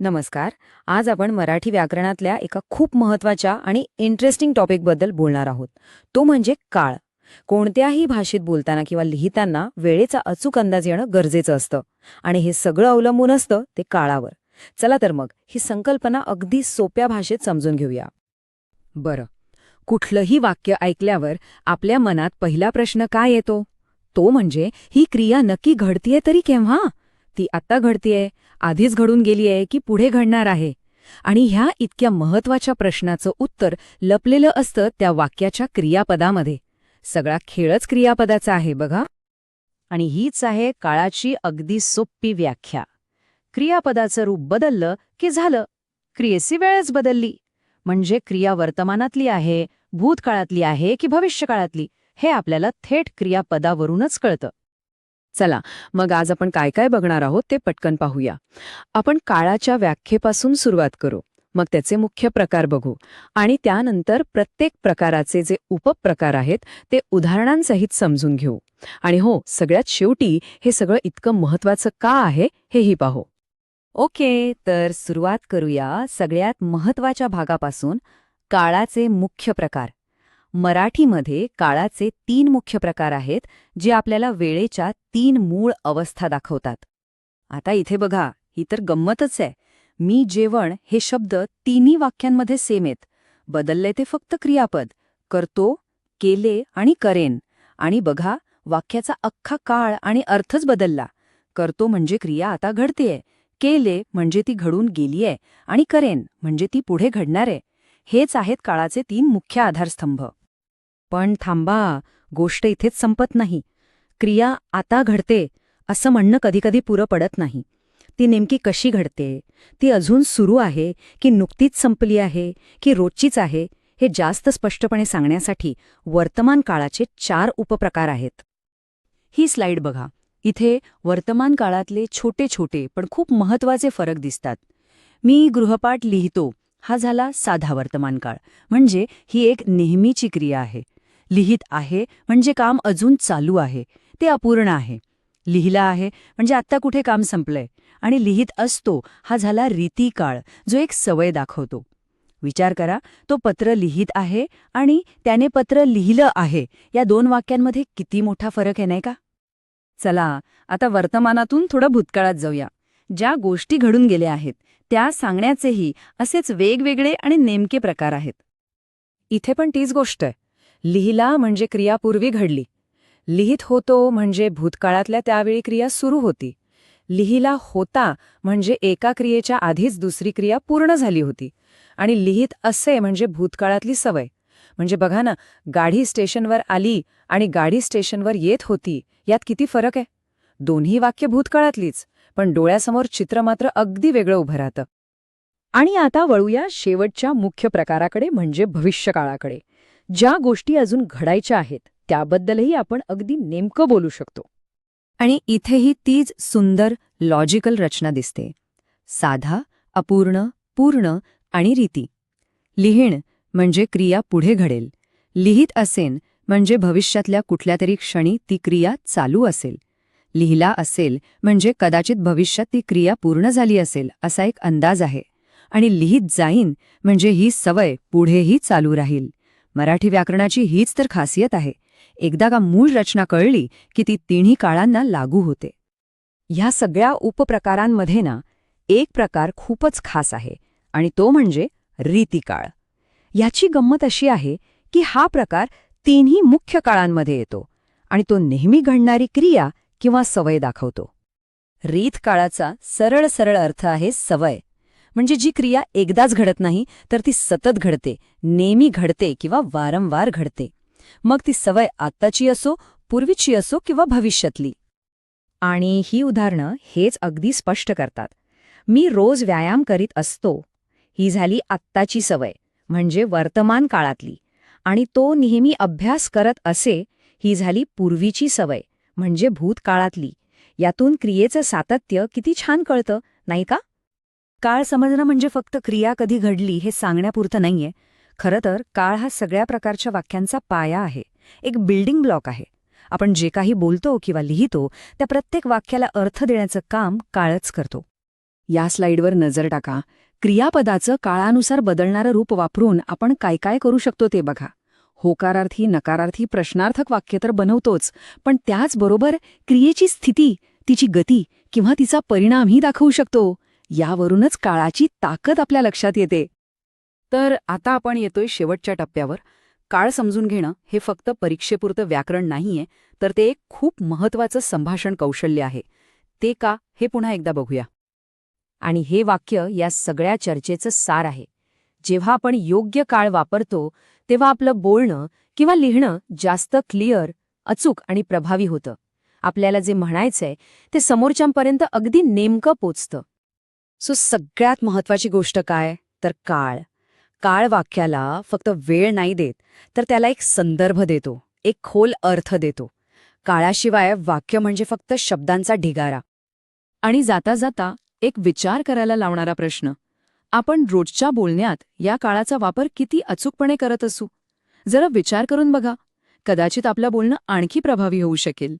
नमस्कार. आज आपण मराठी व्याकरणातल्या एका खूप महत्त्वाच्या आणि इंटरेस्टिंग टॉपिकबद्दल बोलणार आहोत. तो म्हणजे काळ. कोणत्याही भाषेत बोलताना किंवा लिहिताना वेळेचा अचूक अंदाज येणं गरजेचं असतं. आणि हे सगळं अवलंबून असतं ते काळावर. चला तर मग ही संकल्पना अगदी सोप्या भाषेत समजून घेऊया. बरं. कुठलंही वाक्य ऐकल्यावर आपल्या मनात पहिला प्रश्न काय येतो? तो म्हणजे ही क्रिया नक्की घडतीये तरी केव्हा? ती आत्ता घडतीये आधीच घडून गेलीये की पुढे घडणार आहे. आणि ह्या इतक्या महत्त्वाच्या प्रश्नाचं उत्तर लपलेलं असतं त्या वाक्याच्या क्रियापदामध्ये. सगळा खेळच क्रियापदाचा आहे बघा. आणि हीच आहे काळाची अगदी सोपी व्याख्या. क्रियापदाचं रूप बदललं की झालं? क्रियेची वेळच बदलली. म्हणजे क्रिया वर्तमानातली आहे भूतकाळातली आहे की भविष्यकाळातली? हे आपल्याला थेट क्रियापदावरूनच कळतं. चला मग आज आपण काय काय बघणार आहोत ते पटकन पाहूया. आपण काळाच्या व्याख्येपासून सुरुवात करू. मग त्याचे मुख्य प्रकार बघू. आणि त्यानंतर प्रत्येक प्रकाराचे जे उपप्रकार आहेत ते उदाहरणांसहित समजून घेऊ. आणि हो सगळ्यात शेवटी हे सगळं इतकं महत्वाचं का आहे हेही पाहू. ओके तर सुरुवात करूया सगळ्यात महत्त्वाच्या भागापासून काळाचे मुख्य प्रकार. मराठीमध्ये काळाचे तीन मुख्य प्रकार आहेत जे आपल्याला वेळेच्या तीन मूळ अवस्था दाखवतात. आता इथे बघा ही तर गंमतच आहे. मी जेवण हे शब्द तिन्ही वाक्यांमध्ये सेम आहेत. बदलले ते फक्त क्रियापद. करतो केले आणि करेन. आणि बघा वाक्याचा अख्खा काळ आणि अर्थच बदलला. करतो म्हणजे क्रिया आता घडतेय केले म्हणजे ती घडून गेलीय आणि करेन म्हणजे ती पुढे घडणार आहे. हेच आहेत काळाचे तीन मुख्य आधारस्तंभ. पण थांबा गोष्ट इथेच संपत नाही. क्रिया आता घडते असं म्हणणं कधीकधी पुरं पडत नाही. ती नेमकी कशी घडते? ती अजून सुरू आहे की नुकतीच संपली आहे की रोजचीच आहे हे जास्त स्पष्टपणे सांगण्यासाठी वर्तमान काळाचे चार उपप्रकार आहेत. ही स्लाइड बघा. इथे वर्तमान काळातले छोटे छोटे पण खूप महत्त्वाचे फरक दिसतात. मी गृहपाठ लिहितो. हा झाला साधा वर्तमान काळ. म्हणजे ही एक नेहमीची क्रिया आहे. लिहित आहे म्हणजे काम अजून चालू आहे. ते अपूर्ण आहे. लिहिला आहे म्हणजे आत्ता कुठे काम संपलंय. आणि लिहित असतो हा झाला रीतीकाळ जो एक सवय दाखवतो. विचार करा तो पत्र लिहित आहे आणि त्याने पत्र लिहिलं आहे. या दोन वाक्यांमध्ये किती मोठा फरक आहे नाही का? चला आता वर्तमानातून थोडं भूतकाळात जाऊया. ज्या गोष्टी घडून गेल्या आहेत त्या सांगण्याचेही असेच वेगवेगळे आणि नेमके प्रकार आहेत. इथे पण तीच गोष्ट आहे. लिहिला म्हणजे क्रिया पूर्वी घडली. लिहित होतो म्हणजे भूतकाळातल्या त्यावेळी क्रिया सुरू होती. लिहिला होता म्हणजे एका क्रियेच्या आधीच दुसरी क्रिया पूर्ण झाली होती. आणि लिहित असे म्हणजे भूतकाळातली सवय. म्हणजे बघा ना गाडी स्टेशनवर आली आणि गाडी स्टेशनवर येत होती यात किती फरक आहे? दोन्ही वाक्य भूतकाळातलीच पण डोळ्यासमोर चित्र मात्र अगदी वेगळं उभं राहतं. आणि आता वळूया शेवटच्या मुख्य प्रकाराकडे म्हणजे भविष्यकाळाकडे. ज्या गोष्टी अजून घडायच्या आहेत त्याबद्दलही आपण अगदी नेमकं बोलू शकतो. आणि इथेही तीच सुंदर लॉजिकल रचना दिसते. साधा अपूर्ण पूर्ण आणि रीती. लिहिण म्हणजे क्रिया पुढे घडेल. लिहित असेन म्हणजे भविष्यातल्या कुठल्या तरी क्षणी ती क्रिया चालू असेल. लिहिला असेल म्हणजे कदाचित भविष्यात ती क्रिया पूर्ण झाली असेल असा एक अंदाज आहे. आणि लिहित जाईन म्हणजे ही सवय पुढेही चालू राहील. मराठी व्याकरणाची हीच तर खासियत आहे. एकदा का मूळ रचना कळली की ती तिन्ही काळांना लागू होते. ह्या सगळ्या उपप्रकारांमध्ये ना एक प्रकार खूपच खास आहे आणि तो म्हणजे रीतिकाळ. याची गंमत अशी आहे की हा प्रकार तीनही मुख्य काळांमध्ये येतो आणि तो नेहमी घडणारी क्रिया किंवा सवय दाखवतो. रीत काळाचा सरळ सरळ अर्थ आहे सवय. म्हणजे जी क्रिया एकदाच घडत नाही तर ती सतत घडते नेहमी घडते किंवा वारंवार घडते. मग ती सवय आत्ताची असो पूर्वीची असो किंवा भविष्यातली. आणि ही उदाहरणं हेच अगदी स्पष्ट करतात. मी रोज व्यायाम करीत असतो. ही झाली आत्ताची सवय म्हणजे वर्तमान काळातली. आणि तो नेहमी अभ्यास करत असे ही झाली पूर्वीची सवय म्हणजे भूतकाळातली. यातून क्रियेचं सातत्य किती छान कळतं नाही का? काळ समजणं म्हणजे फक्त क्रिया कधी घडली हे सांगण्यापुरतं नाहीये. खरं तर काळ हा सगळ्या प्रकारच्या वाक्यांचा पाया आहे. एक बिल्डिंग ब्लॉक आहे. आपण जे काही बोलतो किंवा लिहितो त्या प्रत्येक वाक्याला अर्थ देण्याचं काम काळच करतो. या स्लाइडवर नजर टाका. क्रियापदाचं काळानुसार बदलणारं रूप वापरून आपण काय काय करू शकतो ते बघा. होकारार्थी नकारार्थी प्रश्नार्थक वाक्य तर बनवतोच पण त्याचबरोबर क्रियेची स्थिती तिची गती किंवा तिचा परिणामही दाखवू शकतो. यावरूनच काळाची ताकद आपल्या लक्षात येते. तर आता आपण येतोय शेवटच्या टप्प्यावर. काळ समजून घेणं हे फक्त परीक्षेपुरतं व्याकरण नाहीये तर ते एक खूप महत्वाचं संभाषण कौशल्य आहे. ते का हे पुन्हा एकदा बघूया. आणि हे वाक्य या सगळ्या चर्चेचं सार आहे. जेव्हा आपण योग्य काळ वापरतो तेव्हा आपलं बोलणं किंवा लिहिणं जास्त क्लिअर अचूक आणि प्रभावी होतं. आपल्याला जे म्हणायचंय ते समोरच्यांपर्यंत अगदी नेमकं पोचतं. सो सगळ्यात महत्वाची गोष्ट काय? तर काळ. काळ वाक्याला फक्त वेळ नाही देत तर त्याला एक संदर्भ देतो एक खोल अर्थ देतो. काळाशिवाय वाक्य म्हणजे फक्त शब्दांचा ढिगारा. आणि जाता जाता एक विचार करायला लावणारा प्रश्न. आपण रोजच्या बोलण्यात या काळाचा वापर किती अचूकपणे करत असू? जरा विचार करून बघा. कदाचित आपलं बोलणं आणखी प्रभावी होऊ शकेल.